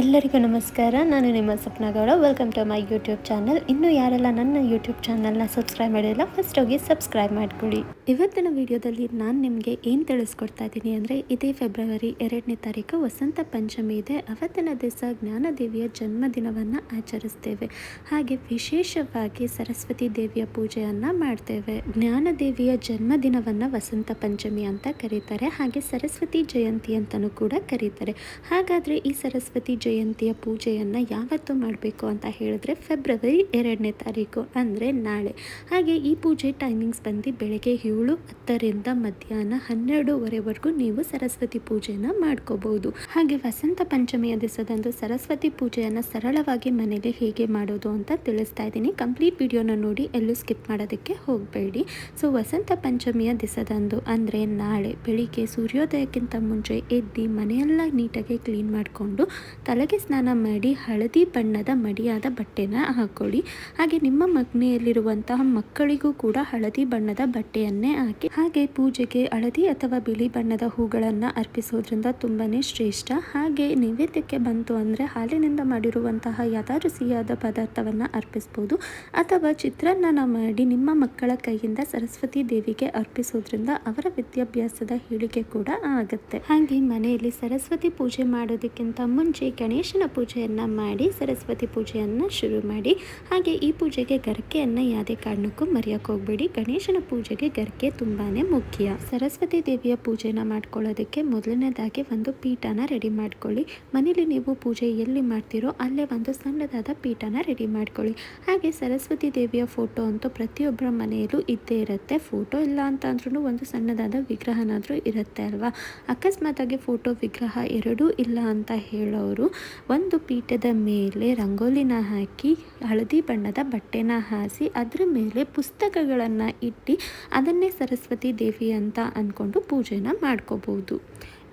ಎಲ್ಲರಿಗೂ ನಮಸ್ಕಾರ. ನಾನು ನಿಮ್ಮ Swapna Gowda welcome to my YouTube channel ಇನ್ನು ಯಾರೆಲ್ಲ ನನ್ನ ಯೂಟ್ಯೂಬ್ ಚಾನಲ್ನ ಸಬ್ಸ್ಕ್ರೈಬ್ ಮಾಡಿಲ್ಲ ಫಸ್ಟ್ ಹೋಗಿ ಸಬ್ಸ್ಕ್ರೈಬ್ ಮಾಡ್ಕೊಳ್ಳಿ. ಇವತ್ತಿನ ವಿಡಿಯೋದಲ್ಲಿ ನಾನು ನಿಮಗೆ ಏನು ತಿಳಿಸ್ಕೊಡ್ತಾ ಇದ್ದೀನಿ ಅಂದರೆ, ಇದೇ ಫೆಬ್ರವರಿ ಎರಡನೇ ತಾರೀಕು ವಸಂತ ಪಂಚಮಿ ಇದೆ. ಅವತ್ತಿನ ದಿವಸ ಜ್ಞಾನದೇವಿಯ ಜನ್ಮದಿನವನ್ನು ಆಚರಿಸ್ತೇವೆ. ಹಾಗೆ ವಿಶೇಷವಾಗಿ ಸರಸ್ವತಿ ದೇವಿಯ ಪೂಜೆಯನ್ನು ಮಾಡ್ತೇವೆ. ಜ್ಞಾನದೇವಿಯ ಜನ್ಮದಿನವನ್ನು ವಸಂತ ಪಂಚಮಿ ಅಂತ ಕರೀತಾರೆ. ಹಾಗೆ ಸರಸ್ವತಿ ಜಯಂತಿ ಅಂತಲೂ ಕೂಡ ಕರೀತಾರೆ. ಹಾಗಾದರೆ ಈ ಸರಸ್ವತಿ ಜಯಂತಿಯ ಪೂಜೆಯನ್ನು ಯಾವತ್ತು ಮಾಡಬೇಕು ಅಂತ ಹೇಳಿದ್ರೆ ಫೆಬ್ರವರಿ ಎರಡನೇ ತಾರೀಕು, ಅಂದರೆ ನಾಳೆ. ಹಾಗೆ ಈ ಪೂಜೆ ಟೈಮಿಂಗ್ಸ್ ಬಂದು ಬೆಳಗ್ಗೆ ಏಳು ಹತ್ತರಿಂದ ಮಧ್ಯಾಹ್ನ ಹನ್ನೆರಡೂವರೆವರೆಗೂ ನೀವು ಸರಸ್ವತಿ ಪೂಜೆಯನ್ನು ಮಾಡ್ಕೋಬಹುದು. ಹಾಗೆ ವಸಂತ ಪಂಚಮಿಯ ದಿವಸದಂದು ಸರಸ್ವತಿ ಪೂಜೆಯನ್ನು ಸರಳವಾಗಿ ಮನೇಲಿ ಹೇಗೆ ಮಾಡೋದು ಅಂತ ತಿಳಿಸ್ತಾ ಇದ್ದೀನಿ. ಕಂಪ್ಲೀಟ್ ವಿಡಿಯೋನ ನೋಡಿ, ಎಲ್ಲೂ ಸ್ಕಿಪ್ ಮಾಡೋದಕ್ಕೆ ಹೋಗಬೇಡಿ. ಸೊ, ವಸಂತ ಪಂಚಮಿಯ ದಿವಸದಂದು, ಅಂದರೆ ನಾಳೆ ಬೆಳಿಗ್ಗೆ ಸೂರ್ಯೋದಯಕ್ಕಿಂತ ಮುಂಚೆ ಎದ್ದು ಮನೆಯೆಲ್ಲ ನೀಟಾಗಿ ಕ್ಲೀನ್ ಮಾಡಿಕೊಂಡು ತಲೆಗೆ ಸ್ನಾನ ಮಾಡಿ ಹಳದಿ ಬಣ್ಣದ ಮಡಿಯಾದ ಬಟ್ಟೆನ ಹಾಕೊಳ್ಳಿ. ಹಾಗೆ ನಿಮ್ಮ ಮಗ್ನೆಯಲ್ಲಿರುವಂತಹ ಮಕ್ಕಳಿಗೂ ಕೂಡ ಹಳದಿ ಬಣ್ಣದ ಬಟ್ಟೆಯನ್ನೇ ಹಾಕಿ. ಹಾಗೆ ಪೂಜೆಗೆ ಹಳದಿ ಅಥವಾ ಬಿಳಿ ಬಣ್ಣದ ಹೂಗಳನ್ನು ಅರ್ಪಿಸೋದ್ರಿಂದ ತುಂಬಾನೇ ಶ್ರೇಷ್ಠ. ಹಾಗೆ ನೈವೇದ್ಯಕ್ಕೆ ಬಂತು ಅಂದರೆ ಹಾಲಿನಿಂದ ಮಾಡಿರುವಂತಹ ಯಾವ್ದಾದ್ರು ಸಿಹಿಯಾದ ಪದಾರ್ಥವನ್ನು ಅರ್ಪಿಸ್ಬೋದು. ಅಥವಾ ಚಿತ್ರಾನ್ನ ಮಾಡಿ ನಿಮ್ಮ ಮಕ್ಕಳ ಕೈಯಿಂದ ಸರಸ್ವತಿ ದೇವಿಗೆ ಅರ್ಪಿಸೋದ್ರಿಂದ ಅವರ ವಿದ್ಯಾಭ್ಯಾಸದ ಹೇಳಿಕೆ ಕೂಡ ಆಗುತ್ತೆ. ಹಾಗೆ ಮನೆಯಲ್ಲಿ ಸರಸ್ವತಿ ಪೂಜೆ ಮಾಡೋದಕ್ಕಿಂತ ಮುಂಚೆ ಗಣೇಶನ ಪೂಜೆಯನ್ನು ಮಾಡಿ, ಸರಸ್ವತಿ ಪೂಜೆಯನ್ನು ಶುರು ಮಾಡಿ. ಹಾಗೆ ಈ ಪೂಜೆಗೆ ಗರ್ಕೆಯನ್ನು ಯಾವುದೇ ಕಾರಣಕ್ಕೂ ಮರೆಯೋಕೆ ಹೋಗಬೇಡಿ. ಗಣೇಶನ ಪೂಜೆಗೆ ಗರ್ಕೆ ತುಂಬಾ ಮುಖ್ಯ. ಸರಸ್ವತಿ ದೇವಿಯ ಪೂಜೆನ ಮಾಡ್ಕೊಳ್ಳೋದಕ್ಕೆ ಮೊದಲನೇದಾಗಿ ಒಂದು ಪೀಠನ ರೆಡಿ ಮಾಡ್ಕೊಳ್ಳಿ. ಮನೇಲಿ ನೀವು ಪೂಜೆ ಎಲ್ಲಿ ಮಾಡ್ತೀರೋ ಅಲ್ಲೇ ಒಂದು ಸಣ್ಣದಾದ ಪೀಠನ ರೆಡಿ ಮಾಡ್ಕೊಳ್ಳಿ. ಹಾಗೆ ಸರಸ್ವತಿ ದೇವಿಯ ಫೋಟೋ ಅಂತೂ ಪ್ರತಿಯೊಬ್ಬರ ಮನೆಯಲ್ಲೂ ಇದ್ದೇ ಇರುತ್ತೆ. ಫೋಟೋ ಇಲ್ಲ ಅಂತಂದ್ರೂ ಒಂದು ಸಣ್ಣದಾದ ವಿಗ್ರಹನಾದರೂ ಇರುತ್ತೆ ಅಲ್ವಾ? ಅಕಸ್ಮಾತಾಗಿ ಫೋಟೋ ವಿಗ್ರಹ ಎರಡೂ ಇಲ್ಲ ಅಂತ ಹೇಳೋರು ಒಂದು ಪೀಠದ ಮೇಲೆ ರಂಗೋಲಿನ ಹಾಕಿ, ಹಳದಿ ಬಣ್ಣದ ಬಟ್ಟೆನ ಹಾಸಿ, ಅದರ ಮೇಲೆ ಪುಸ್ತಕಗಳನ್ನು ಇಟ್ಟು ಅದನ್ನೇ ಸರಸ್ವತಿ ದೇವಿ ಅಂತ ಅಂದ್ಕೊಂಡು ಪೂಜೆನ ಮಾಡ್ಕೋಬೋದು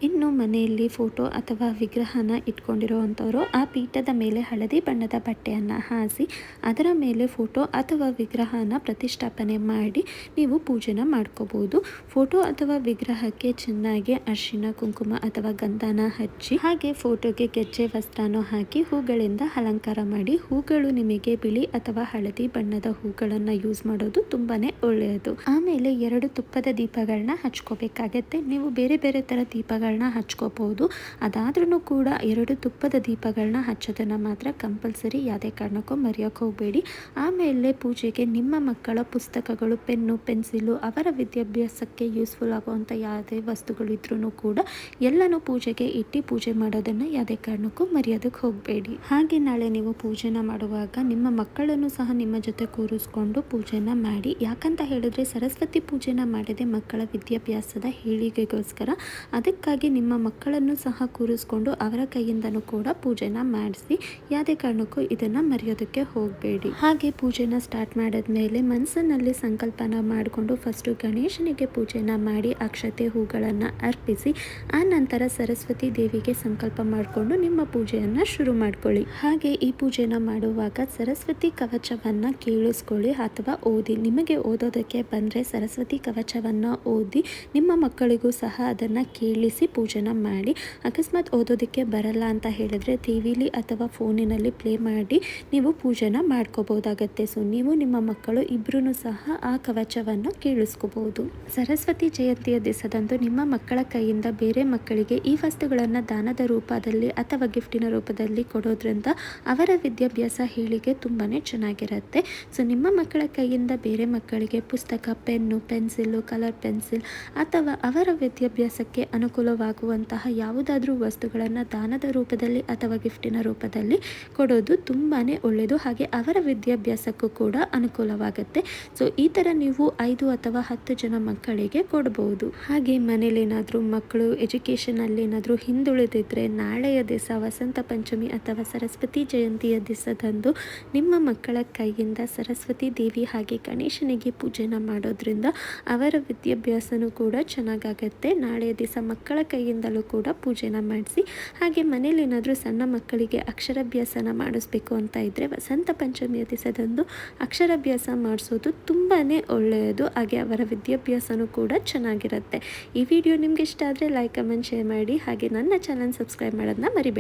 ಇನ್ನು ಮನೆಯಲ್ಲಿ ಫೋಟೋ ಅಥವಾ ವಿಗ್ರಹನ ಇಟ್ಕೊಂಡಿರುವಂಥವರು ಆ ಪೀಠದ ಮೇಲೆ ಹಳದಿ ಬಣ್ಣದ ಬಟ್ಟೆಯನ್ನು ಹಾಸಿ ಅದರ ಮೇಲೆ ಫೋಟೋ ಅಥವಾ ವಿಗ್ರಹನ ಪ್ರತಿಷ್ಠಾಪನೆ ಮಾಡಿ ನೀವು ಪೂಜೆನ ಮಾಡ್ಕೋಬೋದು. ಫೋಟೋ ಅಥವಾ ವಿಗ್ರಹಕ್ಕೆ ಚೆನ್ನಾಗಿ ಅರಿಶಿನ, ಕುಂಕುಮ ಅಥವಾ ಗಂಧನ ಹಚ್ಚಿ ಹಾಗೆ ಫೋಟೋಗೆ ಗೆಜ್ಜೆ, ವಸ್ತ್ರನೂ ಹಾಕಿ ಹೂಗಳಿಂದ ಅಲಂಕಾರ ಮಾಡಿ ಹೂಗಳು ನಿಮಗೆ ಬಿಳಿ ಅಥವಾ ಹಳದಿ ಬಣ್ಣದ ಹೂಗಳನ್ನು ಯೂಸ್ ಮಾಡೋದು ತುಂಬಾ ಒಳ್ಳೆಯದು. ಆಮೇಲೆ ಎರಡು ತುಪ್ಪದ ದೀಪಗಳನ್ನ ಹಚ್ಕೋಬೇಕಾಗತ್ತೆ. ನೀವು ಬೇರೆ ಬೇರೆ ಥರ ದೀಪಗಳ ದೀಪಗಳನ್ನ ಹಚ್ಕೋಬಹುದು ಅದಾದ್ರೂ ಕೂಡ ಎರಡು ತುಪ್ಪದ ದೀಪಗಳನ್ನ ಹಚ್ಚೋದನ್ನ ಮಾತ್ರ ಕಂಪಲ್ಸರಿ ಯಾವುದೇ ಕಾರಣಕ್ಕೂ ಮರೆಯೋಕೆ ಹೋಗಬೇಡಿ. ಆಮೇಲೆ ಪೂಜೆಗೆ ನಿಮ್ಮ ಮಕ್ಕಳ ಪುಸ್ತಕಗಳು, ಪೆನ್ನು, ಪೆನ್ಸಿಲು ಅವರ ವಿದ್ಯಾಭ್ಯಾಸಕ್ಕೆ ಯೂಸ್ಫುಲ್ ಆಗುವಂಥ ಯಾವುದೇ ವಸ್ತುಗಳಿದ್ರೂ ಕೂಡ ಎಲ್ಲನೂ ಪೂಜೆಗೆ ಇಟ್ಟು ಪೂಜೆ ಮಾಡೋದನ್ನು ಯಾವುದೇ ಕಾರಣಕ್ಕೂ ಮರೆಯೋದಕ್ಕೆ ಹೋಗಬೇಡಿ. ಹಾಗೆ ನಾಳೆ ನೀವು ಪೂಜೆನ ಮಾಡುವಾಗ ನಿಮ್ಮ ಮಕ್ಕಳನ್ನು ಸಹ ನಿಮ್ಮ ಜೊತೆ ಕೂರಿಸ್ಕೊಂಡು ಪೂಜೆನ ಮಾಡಿ. ಯಾಕಂತ ಹೇಳಿದ್ರೆ ಸರಸ್ವತಿ ಪೂಜೆನ ಮಾಡಿದೆ ಮಕ್ಕಳ ವಿದ್ಯಾಭ್ಯಾಸದ ಹೇಳಿಕೆಗೋಸ್ಕರ ಅದಕ್ಕಾಗಿ ಹಾಗೆ ನಿಮ್ಮ ಮಕ್ಕಳನ್ನು ಸಹ ಕೂರಿಸ್ಕೊಂಡು ಅವರ ಕೈಯಿಂದನೂ ಕೂಡ ಪೂಜೆನ ಮಾಡಿಸಿ ಯಾವುದೇ ಕಾರಣಕ್ಕೂ ಇದನ್ನು ಮರೆಯೋದಕ್ಕೆ ಹೋಗಬೇಡಿ. ಹಾಗೆ ಪೂಜೆನ ಸ್ಟಾರ್ಟ್ ಮಾಡಿದ್ಮೇಲೆ ಮನಸ್ಸಿನಲ್ಲಿ ಸಂಕಲ್ಪನ ಮಾಡಿಕೊಂಡು ಫಸ್ಟು ಗಣೇಶನಿಗೆ ಪೂಜೆನ ಮಾಡಿ ಅಕ್ಷತೆ ಹೂಗಳನ್ನು ಅರ್ಪಿಸಿ, ಆ ನಂತರ ಸರಸ್ವತಿ ದೇವಿಗೆ ಸಂಕಲ್ಪ ಮಾಡಿಕೊಂಡು ನಿಮ್ಮ ಪೂಜೆಯನ್ನು ಶುರು ಮಾಡ್ಕೊಳ್ಳಿ. ಹಾಗೆ ಈ ಪೂಜೆನ ಮಾಡುವಾಗ ಸರಸ್ವತಿ ಕವಚವನ್ನು ಕೇಳಿಸ್ಕೊಳ್ಳಿ ಅಥವಾ ಓದಿ, ನಿಮಗೆ ಓದೋದಕ್ಕೆ ಬಂದರೆ ಸರಸ್ವತಿ ಕವಚವನ್ನು ಓದಿ, ನಿಮ್ಮ ಮಕ್ಕಳಿಗೂ ಸಹ ಅದನ್ನು ಕೇಳಿಸಿ ಪೂಜೆನ ಮಾಡಿ ಅಕಸ್ಮಾತ್ ಓದೋದಕ್ಕೆ ಬರಲ್ಲ ಅಂತ ಹೇಳಿದ್ರೆ ಟಿವಿಲಿ ಅಥವಾ ಫೋನಿನಲ್ಲಿ ಪ್ಲೇ ಮಾಡಿ ನೀವು ಪೂಜೆನ ಮಾಡ್ಕೋಬಹುದಾಗತ್ತೆ ಸೊ, ನೀವು ನಿಮ್ಮ ಮಕ್ಕಳು ಇಬ್ಬರೂ ಸಹ ಆ ಕವಚವನ್ನು ಕೇಳಿಸ್ಕೋಬಹುದು ಸರಸ್ವತಿ ಜಯಂತಿಯ ದಿವಸದಂದು ನಿಮ್ಮ ಮಕ್ಕಳ ಕೈಯಿಂದ ಬೇರೆ ಮಕ್ಕಳಿಗೆ ಈ ವಸ್ತುಗಳನ್ನು ದಾನದ ರೂಪದಲ್ಲಿ ಅಥವಾ ಗಿಫ್ಟಿನ ರೂಪದಲ್ಲಿ ಕೊಡೋದ್ರಿಂದ ಅವರ ವಿದ್ಯಾಭ್ಯಾಸ ಹೇಳಿಕೆ ತುಂಬಾ ಚೆನ್ನಾಗಿರುತ್ತೆ. ಸೊ, ನಿಮ್ಮ ಮಕ್ಕಳ ಕೈಯಿಂದ ಬೇರೆ ಮಕ್ಕಳಿಗೆ ಪುಸ್ತಕ, ಪೆನ್ನು ಪೆನ್ಸಿಲ್ಲು ಕಲರ್ ಪೆನ್ಸಿಲ್ ಅಥವಾ ಅವರ ವಿದ್ಯಾಭ್ಯಾಸಕ್ಕೆ ಅನುಕೂಲ ಆಗುವಂತಹ ಯಾವುದಾದ್ರೂ ವಸ್ತುಗಳನ್ನು ದಾನದ ರೂಪದಲ್ಲಿ ಅಥವಾ ಗಿಫ್ಟಿನ ರೂಪದಲ್ಲಿ ಕೊಡೋದು ತುಂಬಾ ಒಳ್ಳೆಯದು. ಹಾಗೆ ಅವರ ವಿದ್ಯಾಭ್ಯಾಸಕ್ಕೂ ಕೂಡ ಅನುಕೂಲವಾಗುತ್ತೆ. ಸೊ ಈ ಥರ ನೀವು ಐದು ಅಥವಾ ಹತ್ತು ಜನ ಮಕ್ಕಳಿಗೆ ಕೊಡಬಹುದು ಹಾಗೆ ಮನೇಲಿ ಏನಾದರೂ ಮಕ್ಕಳು ಎಜುಕೇಷನಲ್ಲಿ ಏನಾದರೂ ಹಿಂದುಳಿದಿದ್ರೆ ನಾಳೆಯ ದಿವಸ ವಸಂತ ಪಂಚಮಿ ಅಥವಾ ಸರಸ್ವತಿ ಜಯಂತಿಯ ದಿವಸದಂದು ನಿಮ್ಮ ಮಕ್ಕಳ ಕೈಯಿಂದ ಸರಸ್ವತಿ ದೇವಿ ಹಾಗೆ ಗಣೇಶನಿಗೆ ಪೂಜೆನ ಮಾಡೋದ್ರಿಂದ ಅವರ ವಿದ್ಯಾಭ್ಯಾಸನೂ ಕೂಡ ಚೆನ್ನಾಗಾಗತ್ತೆ. ನಾಳೆಯ ದಿವಸ ಮಕ್ಕಳ ಕೈಯಿಂದಲೂ ಕೂಡ ಪೂಜೆನ ಮಾಡಿಸಿ, ಹಾಗೆ ಮನೇಲಿ ಏನಾದರೂ ಸಣ್ಣ ಮಕ್ಕಳಿಗೆ ಅಕ್ಷರಾಭ್ಯಾಸನ ಮಾಡಿಸ್ಬೇಕು ಅಂತ ಇದ್ದರೆ ವಸಂತ ಪಂಚಮಿಯ ದಿವಸದಂದು ಅಕ್ಷರಾಭ್ಯಾಸ ಮಾಡಿಸೋದು ತುಂಬಾ ಒಳ್ಳೆಯದು. ಹಾಗೆ ಅವರ ವಿದ್ಯಾಭ್ಯಾಸನೂ ಕೂಡ ಚೆನ್ನಾಗಿರುತ್ತೆ. ಈ ವಿಡಿಯೋ ನಿಮ್ಗೆ ಇಷ್ಟ ಆದರೆ ಲೈಕ್ ಕಮೆಂಟ್ ಶೇರ್ ಮಾಡಿ. ಹಾಗೆ ನನ್ನ ಚಾನಲ್ ಸಬ್ಸ್ಕ್ರೈಬ್ ಮಾಡೋದನ್ನ ಮರಿಬೇಡಿ.